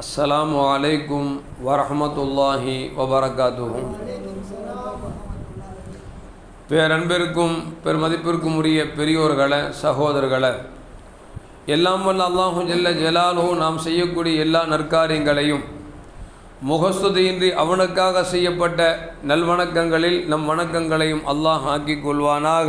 அஸ்லாம் வலைக்கும் வரஹமத்துல்லாஹி வபரகாத்துஹு. பேரன்பிற்கும் பெருமதிப்பிற்கும் உரிய பெரியோர்களை சகோதரர்களை எல்லாம் வல்ல அல்லாஹு ஜெல்ல ஜலாலுஹு நாம் செய்யக்கூடிய எல்லா நற்காரியங்களையும் முகஸ்துதியின்றி அவனுக்காக செய்யப்பட்ட நல்வணக்கங்களில் நம் வணக்கங்களையும் அல்லாஹ் ஆக்கிக் கொள்வானாக.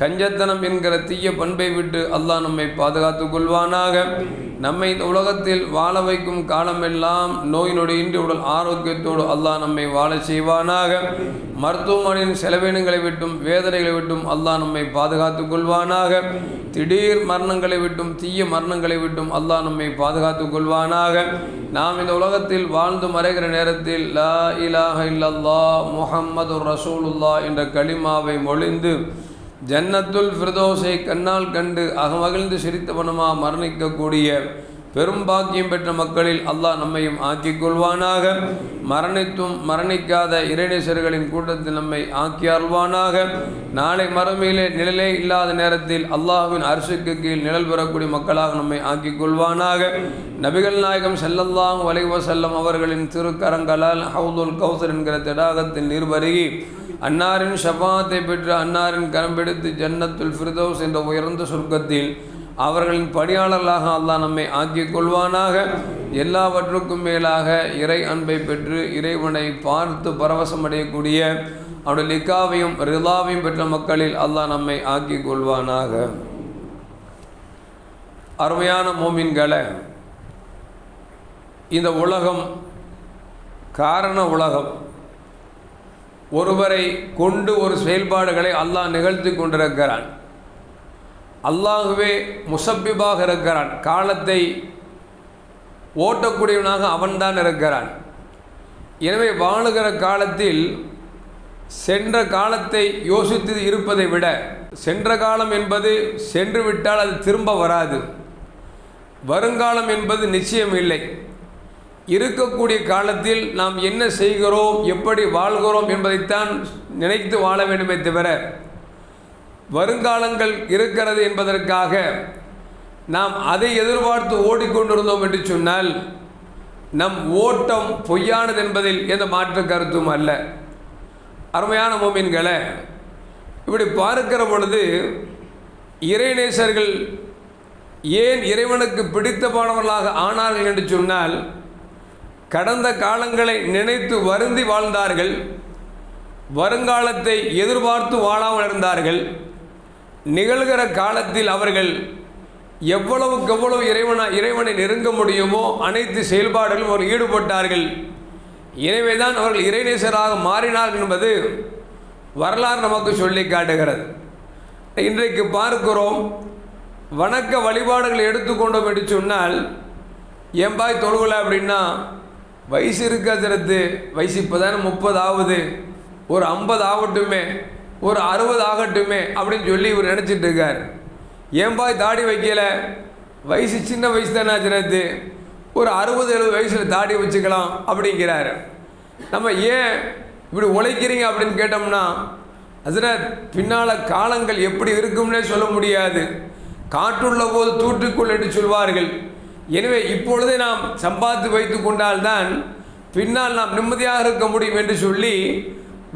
கஞ்சத்தனம் என்கிற தீய பண்பை விட்டு அல்லாஹ் நம்மை பாதுகாத்து கொள்வானாக. நம்மை இந்த உலகத்தில் வாழ வைக்கும் காலமெல்லாம் நோய் நொடியின்றி உடல் ஆரோக்கியத்தோடு அல்லாஹ் நம்மை வாழ செய்வானாக. மருத்துவமனையின் செலவினங்களை விட்டும் வேதனைகளை விட்டும் அல்லாஹ் நம்மை பாதுகாத்து கொள்வானாக. திடீர் மரணங்களை விட்டும் தீய மரணங்களை விட்டும் அல்லாஹ் நம்மை பாதுகாத்து கொள்வானாக. நாம் இந்த உலகத்தில் வாழ்ந்து மறைகிற நேரத்தில் லா இலாஹ இல்லல்லா முஹம்மது ரசூலுல்லா என்ற களிமாவை மொழிந்து ஜன்னத்துல் ஃபிரதோஸை கண்ணால் கண்டு அகமகிழ்ந்து சிரித்தவனமாக மரணிக்கக்கூடிய பெரும் பாக்கியம் பெற்ற மக்களில் அல்லாஹ் நம்மையும் ஆக்கிக் கொள்வானாக. மரணித்தும் மரணிக்காத இறைநேசர்களின் கூட்டத்தில் நம்மை ஆக்கி அருள்வானாக. நாளை மறுமையிலே நிழலே இல்லாத நேரத்தில் அல்லாஹ்வின் அரசுக்கு கீழ் நிழல் பெறக்கூடிய மக்களாக நம்மை ஆக்கிக் கொள்வானாக. நபிகள் நாயகம் செல்லல்லாஹ் வலைவசல்லம் அவர்களின் திருக்கரங்களால் ஹவுதுல் கௌசர் என்கிற தடாகத்தின் நீர்வருகி அன்னாரின் ஷபாத்தை பெற்று அன்னாரின் கரம் பிடித்து ஜன்னத்துல் ஃபிர்தௌஸ் என்ற உயர்ந்த சொர்க்கத்தில் அவர்களின் பணியாளர்களாக அல்லாஹ் நம்மை ஆக்கிக் கொள்வானாக. எல்லாவற்றுக்கும் மேலாக இறை அன்பை பெற்று இறைவனை பார்த்து பரவசமடையக்கூடிய அவருடைய லிக்காவையும் ரிலாவையும் பெற்ற மக்களில் அல்லாஹ் நம்மை ஆக்கிக் கொள்வானாக. அருமையான மோமின்களை இந்த உலகம் காரண உலகம் ஒருவரை கொண்டு ஒரு செயல்பாடுகளை அல்லாஹ் நிகழ்த்தி கொண்டிருக்கிறான். அல்லாஹுவே முசப்பிபாக இருக்கிறான். காலத்தை ஓட்டக்கூடியவனாக அவன்தான் இருக்கிறான். எனவே வாழுகிற காலத்தில் சென்ற காலத்தை யோசித்து இருப்பதை விட சென்ற காலம் என்பது சென்று விட்டால் அது திரும்ப வராது. வருங்காலம் என்பது நிச்சயம் இல்லை. இருக்கக்கூடிய காலத்தில் நாம் என்ன செய்கிறோம் எப்படி வாழ்கிறோம் என்பதைத்தான் நினைத்து வாழ வேண்டுமே தவிர வருங்காலங்கள் இருக்கிறது என்பதற்காக நாம் அதை எதிர்பார்த்து ஓடிக்கொண்டிருந்தோம் என்று சொன்னால் நம் ஓட்டம் பொய்யானது என்பதில் எந்த மாற்று கருத்தும் அல்ல. அருமையான மோமீன்களை இப்படி பார்க்கிற பொழுது இறைநேசர்கள் ஏன் இறைவனுக்கு பிடித்தமானவர்களாக ஆனார்கள் என்று சொன்னால் கடந்த காலங்களை நினைத்து வருந்தி வாழ்ந்தார்கள். வருங்காலத்தை எதிர்பார்த்து வாழாமல் இருந்தார்கள். நிகழ்கிற காலத்தில் அவர்கள் எவ்வளவுக்கு எவ்வளவு இறைவனா இறைவனை நெருங்க முடியுமோ அனைத்து செயல்பாடுகளும் அவர் ஈடுபட்டார்கள். எனவே தான் அவர்கள் இறைநேசராக மாறினார்கள் என்பது வரலாறு நமக்கு சொல்லி காட்டுகிறது. இன்றைக்கு பார்க்கிறோம் வணக்க வழிபாடுகளை எடுத்துக்கொண்டோம் என்று சொன்னால் எம்பாய் தொழுவலை அப்படின்னா வயசு இருக்கிறது வயசு இப்போ தானே முப்பது ஆகுது. ஒரு ஐம்பது ஆகட்டுமே. ஒரு அறுபது ஆகட்டுமே அப்படின்னு சொல்லி இவர் நினச்சிட்டு இருக்கார். ஏன்பாய் தாடி வைக்கல? வயசு சின்ன வயசு தானே ஆச்சுறது ஒரு அறுபது எழுபது வயசில் தாடி வச்சுக்கலாம் அப்படிங்கிறார். நம்ம ஏன் இப்படி உழைக்கிறீங்க அப்படின்னு கேட்டோம்னா அதில் பின்னால் காலங்கள் எப்படி இருக்கும்னே சொல்ல முடியாது. காற்றுள்ள போது தூற்றுக்குள் என்று சொல்வார்கள். எனவே இப்பொழுதே நாம் சம்பாதித்து வைத்து கொண்டால்தான் பின்னால் நாம் நிம்மதியாக இருக்க முடியும் என்று சொல்லி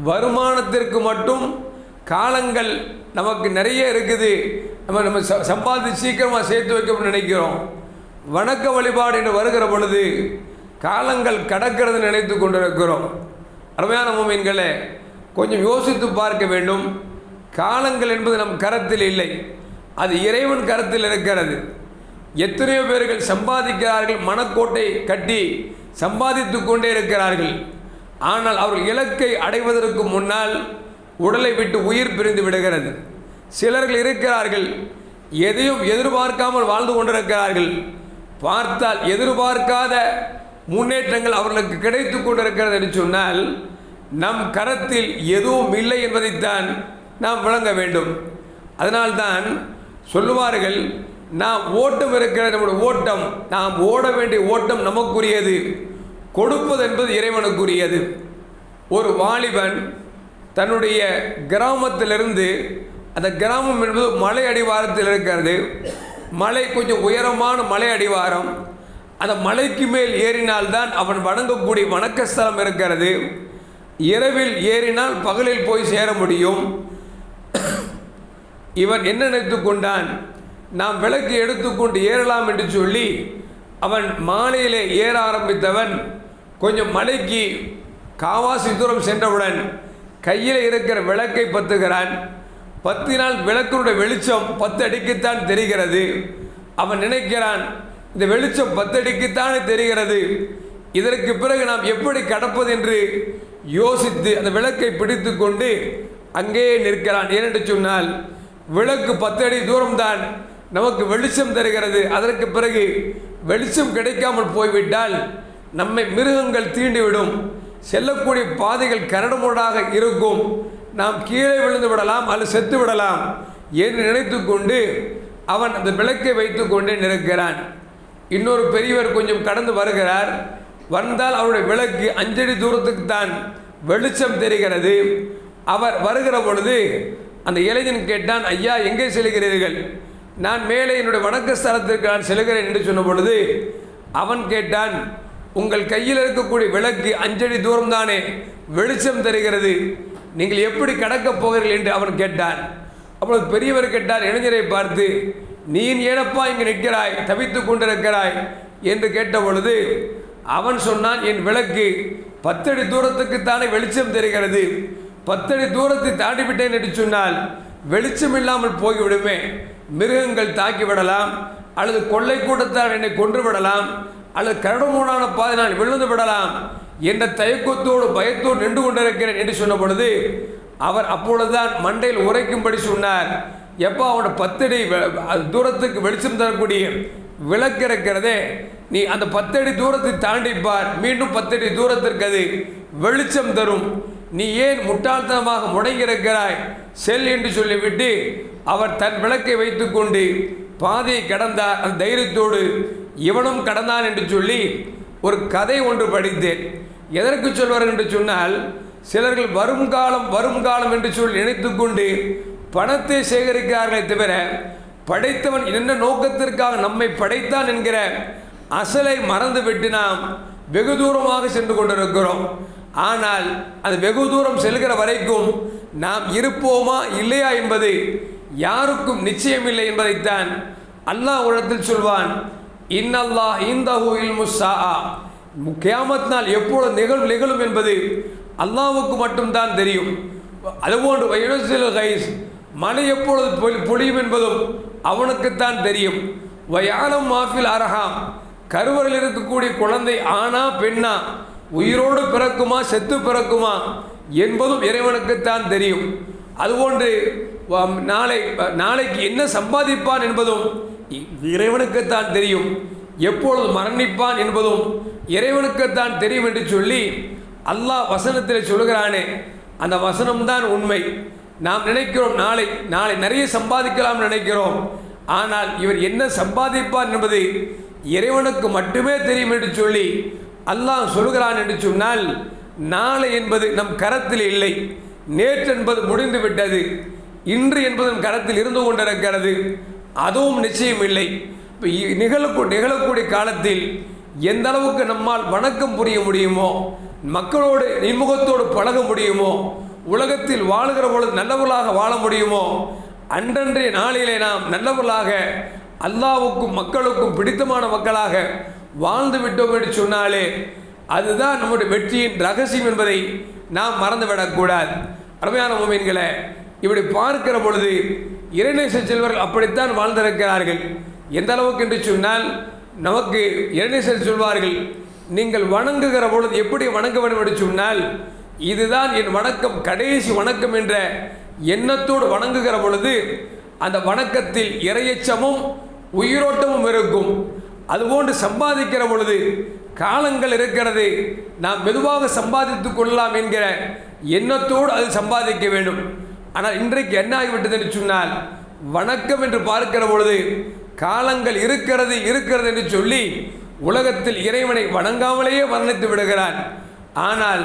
வருமானத்திற்கு மட்டும் காலங்கள் நமக்கு நிறைய இருக்குது. நம்ம நம்ம ச சம்பாதித்து சீக்கிரமாக சேர்த்து வைக்கணும்னு நினைக்கிறோம். வணக்க வழிபாடு என்று வருகிற பொழுது காலங்கள் கடக்கிறது நினைத்து கொண்டிருக்கிறோம். அருமையான மூமின்களே கொஞ்சம் யோசித்து பார்க்க வேண்டும். காலங்கள் என்பது நம் கரத்தில் இல்லை. அது இறைவன் கரத்தில் இருக்கிறது. எத்தனையோ பேர்கள் சம்பாதிக்கிறார்கள் மனக்கோட்டை கட்டி சம்பாதித்து கொண்டே இருக்கிறார்கள். ஆனால் அவர்கள் இலக்கை அடைவதற்கு முன்னால் உடலை விட்டு உயிர் பிரிந்து விடுகிறது. சிலர்கள் இருக்கிறார்கள் எதையும் எதிர்பார்க்காமல் வாழ்ந்து கொண்டிருக்கிறார்கள். பார்த்தால் எதிர்பார்க்காத முன்னேற்றங்கள் அவர்களுக்கு கிடைத்து கொண்டிருக்கிறது என்று சொன்னால் நம் கரத்தில் எதுவும் இல்லை என்பதைத்தான் நாம் விளங்க வேண்டும். அதனால்தான் சொல்லுவார்கள் நாம் ஓட்டம் இருக்கிற நம்முடைய ஓட்டம். நாம் ஓட வேண்டிய ஓட்டம் நமக்குரியது. கொடுப்பது என்பது இறைவனுக்குரியது. ஒரு வாலிபன் தன்னுடைய கிராமத்திலிருந்து அந்த கிராமம் என்பது மலை அடிவாரத்தில் இருக்கிறது. மலை கொஞ்சம் உயரமான மலை அடிவாரம். அந்த மலைக்கு மேல் ஏறினால்தான் அவன் வணங்கக்கூடிய வணக்கஸ்தலம் இருக்கிறது. இரவில் ஏறினால் பகலில் போய் சேர முடியும். இவன் என்ன நினைத்து கொண்டான்? நாம் விளக்கு எடுத்துக்கொண்டு ஏறலாம் என்று சொல்லி அவன் மாலையிலே ஏற ஆரம்பித்தவன் கொஞ்சம் மலைக்கு காவாசி தூரம் சென்றவுடன் கையில் இருக்கிற விளக்கை பத்துகிறான். பத்தினால் விளக்கினுடைய வெளிச்சம் பத்து அடிக்குத்தான் தெரிகிறது. அவன் நினைக்கிறான் இந்த வெளிச்சம் பத்து அடிக்குத்தானே தெரிகிறது. இதற்கு பிறகு நாம் எப்படி கடப்பது என்று யோசித்து அந்த விளக்கை பிடித்து கொண்டு அங்கேயே நிற்கிறான். ஏனென்று சொன்னால் விளக்கு பத்து அடி தூரம்தான். நமக்கு வெளிச்சம் தருகிறது. அதற்கு பிறகு வெளிச்சம் கிடைக்காமல் போய்விட்டால் நம்மை மிருகங்கள் தீண்டிவிடும். செல்லக்கூடிய பாதைகள் கரடுமுரடாக இருக்கும். நாம் கீழே விழுந்து விடலாம் அல்லது செத்து விடலாம் என்று நினைத்து கொண்டு அவன் அந்த விளக்கை வைத்து கொண்டே நிற்கிறான். இன்னொரு பெரியவர் கொஞ்சம் கடந்து வருகிறார். வந்தால் அவருடைய விளக்கு அஞ்சடி தூரத்துக்கு தான் வெளிச்சம் தெரிகிறது. அவர் வருகிற பொழுது அந்த இளைஞன் கேட்டான் ஐயா எங்கே செல்கிறீர்கள்? நான் மேலே என்னுடைய வணக்க ஸ்தலத்திற்கு நான் செல்கிறேன் என்று சொன்ன பொழுது அவன் கேட்டான் உங்கள் கையில் இருக்கக்கூடிய விளக்கு அஞ்சடி தூரம் தானே வெளிச்சம் தருகிறது. நீங்கள் எப்படி கடக்கப் போகிறீர்கள்? என்று அவன் கேட்டான். அப்பொழுது பெரியவர் கேட்டார் இளைஞரை பார்த்து நீ ஏனப்பா இங்கு நிற்கிறாய்? தவித்துக் கொண்டிருக்கிறாய்? என்று கேட்ட பொழுது அவன் சொன்னான் என் விளக்கு பத்தடி தூரத்துக்கு தானே வெளிச்சம் தெரிகிறது. பத்தடி தூரத்தை தாண்டிவிட்டேன் என்று சொன்னால் வெளிச்சம் இல்லாமல் போய்விடுமே. மிருகங்கள் தாக்கி விடலாம் அல்லது கொள்ளை கூட்டத்தால் என்னை கொன்று விடலாம் அல்லது கரடுமூடான பாதைனால் விழுந்து விடலாம் என்ற தயக்கத்தோடு பயத்தோடு நின்று கொண்டிருக்கிறேன் என்று சொன்ன பொழுது அவர் அப்பொழுதுதான் மண்டையில் உரைக்கும்படி சொன்னார் எப்போ அவனோட பத்தடி வெ- அது தூரத்துக்கு வெளிச்சம் தரக்கூடிய விளக்கு இருக்கிறதே நீ அந்த பத்தடி தூரத்தை தாண்டிப்பார் மீண்டும் பத்தடி தூரத்திற்கு அது வெளிச்சம் தரும். நீ ஏன் முட்டாள்தனமாக முடங்கியிருக்கிறாய்? செல் என்று சொல்லிவிட்டு அவர் தன் விளக்கை வைத்துக்கொண்டு பாதையை கடந்தார் அந்த தைரியத்தோடு இவனும் கடந்தான் என்று சொல்லி ஒரு கதை ஒன்று படித்தேன். எதற்கு சொல்வார் என்று சொன்னால் சிலர்கள் வரும் காலம் வரும் காலம் என்று சொல்லி நினைத்துக்கொண்டு பணத்தை சேகரிக்கிறார்களே தவிர படைத்தவன் என்ன நோக்கத்திற்காக நம்மை படைத்தான் என்கிற அசலை மறந்துவிட்டு நாம் வெகு தூரமாக சென்று கொண்டிருக்கிறோம். ஆனால் அது வெகு தூரம் செல்கிற வரைக்கும் நாம் இருப்போமா இல்லையா என்பது யாருக்கும் நிச்சயமில்லை என்பதைத்தான் அல்லாஹ் உலகத்தில் சொல்வான் இன்னல்லாஹ் இந்தஹு இல்முஸ்ஸா கியாமத் நாள் எப்பொழுது நிகழும் நிகழும் என்பது அல்லாவுக்கு மட்டும்தான் தெரியும். அதுபோன்று வயனசில் கைஸ் மழை எப்பொழுது பொழி- பொழியும் என்பதும் அவனுக்குத்தான் தெரியும். வயானம் மாஃபில் அரஹாம் கருவறையில் இருக்கக்கூடிய குழந்தை ஆனா பெண்ணா உயிரோடு பிறக்குமா செத்து பிறக்குமா என்பதும் இறைவனுக்குத்தான் தெரியும். அதுபோன்று நாளை நாளைக்கு என்ன சம்பாதிப்பான் என்பதும் இ- இறைவனுக்குத்தான் தெரியும். எப்பொழுது மரணிப்பான் என்பதும் இறைவனுக்குத்தான் தெரியும் என்று சொல்லி அல்லாஹ் வசனத்தில் சொல்கிறானே அந்த வசனம்தான் உண்மை. நாம் நினைக்கிறோம் நாளை நாளை நிறைய சம்பாதிக்கலாம் நினைக்கிறோம். ஆனால் இவர் என்ன சம்பாதிப்பார் என்பது இறைவனுக்கு மட்டுமே தெரியும் என்று சொல்லி அல்லாஹ் சொல்கிறான் என்று சொன்னால் நாளை என்பது நம் கரத்தில் இல்லை. நேற்று என்பது முடிந்து விட்டது இன்று என்பதன் நம் கரத்தில் இருந்து கொண்டிருக்கிறது. அதுவும் நிச்சயம் இல்லை. இப்போ இ- நிகழக்கூ நிகழக்கூடிய காலத்தில் எந்த அளவுக்கு நம்மால் வணக்கம் புரிய முடியுமோ மக்களோடு இன்முகத்தோடு பழக முடியுமோ உலகத்தில் வாழுகிற பொழுது நல்லவர்களாக வாழ முடியுமோ அன்றன்றைய நாளிலே நாம் நல்லவர்களாக அல்லாவுக்கும் மக்களுக்கும் பிடித்தமான மக்களாக வாழ்ந்து விட்டோம் என்று சொன்னாலே அதுதான் நம்முடைய வெற்றியின் ரகசியம் என்பதை நாம் மறந்துவிடக்கூடாது அருமையான மூமின்களை இப்படி பார்க்கிற பொழுது இறைநேச செல்வர்கள் அப்படித்தான் வாழ்ந்திருக்கிறார்கள். எந்த அளவுக்கு என்று சொன்னால் நமக்கு இறைநேசர் சொல்வார்கள் நீங்கள் வணங்குகிற பொழுது எப்படி வணங்க வேண்டும் என்று சொன்னால் இதுதான் என் வணக்கம் கடைசி வணக்கம் என்ற எண்ணத்தோடு வணங்குகிற பொழுது அந்த வணக்கத்தில் இரையச்சமும் உயிரோட்டமும் இருக்கும். அதுபோன்று சம்பாதிக்கிற பொழுது காலங்கள் இருக்கிறது. நாம் மெதுவாக சம்பாதித்துக் கொள்ளலாம் என்கிற எண்ணத்தோடு அது சம்பாதிக்க வேண்டும். ஆனால் இன்றைக்கு என்ன ஆகிவிட்டது என்று சொன்னால் வணக்கம் என்று பார்க்கிற பொழுது காலங்கள் இருக்கிறது இருக்கிறது என்று சொல்லி உலகத்தில் இறைவனை வணங்காமலேயே வர்ணித்து விடுகிறான். ஆனால்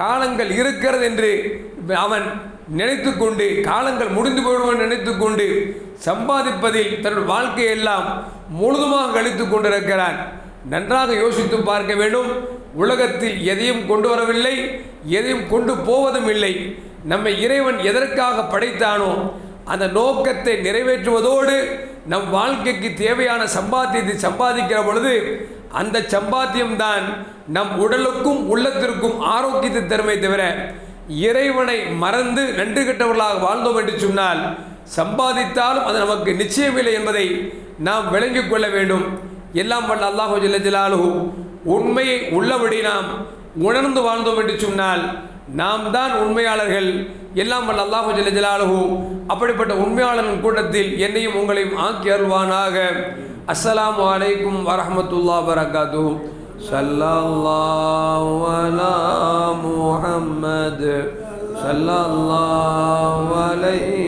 காலங்கள் இருக்கிறது என்று அவன் நினைத்து கொண்டு காலங்கள் முடிந்து போய்விடும் நினைத்து கொண்டு சம்பாதிப்பதில் தன்னுடைய வாழ்க்கையெல்லாம் முழுதுமாக கழித்து கொண்டிருக்கிறான். நன்றாக யோசித்து பார்க்க வேண்டும். உலகத்தில் எதையும் கொண்டு வரவில்லை எதையும் கொண்டு போவதும் இல்லை. நம்மை இறைவன் எதற்காக படைத்தானோ அந்த நோக்கத்தை நிறைவேற்றுவதோடு நம் வாழ்க்கைக்கு தேவையான சம்பாத்தியத்தை சம்பாதிக்கிற பொழுது அந்த சம்பாத்தியம்தான் நம் உடலுக்கும் உள்ளத்திற்கும் ஆரோக்கியத்தை தருமை தவிர இறைவனை மறந்து நன்றி கெட்டவர்களாக வாழ்ந்தோம் என்று சொன்னால் சம்பாதித்தாலும் அது நமக்கு நிச்சயமில்லை என்பதை நாம் விளங்கிக் கொள்ள வேண்டும். எல்லாம் வல்ல அல்லாஹு ஜல்ல உண்மையை உள்ளபடி நாம் உணர்ந்து வாழ்ந்தோம் என்று சொன்னால் நாம் தான் உண்மையாளர்கள். எல்லாம் வல்ல அல்லாஹு ஜல்ல அப்படிப்பட்ட உண்மையாளர்கள் கூட்டத்தில் என்னையும் உங்களையும் ஆக்கி அருள்வானாக. அஸ்லாம் வலைக்கும் வரமத்துல்லா வரகாத்துஹு ஸல்லல்லாஹு அலா முஹம்மது. ஸல்லல்லாஹு அலைஹி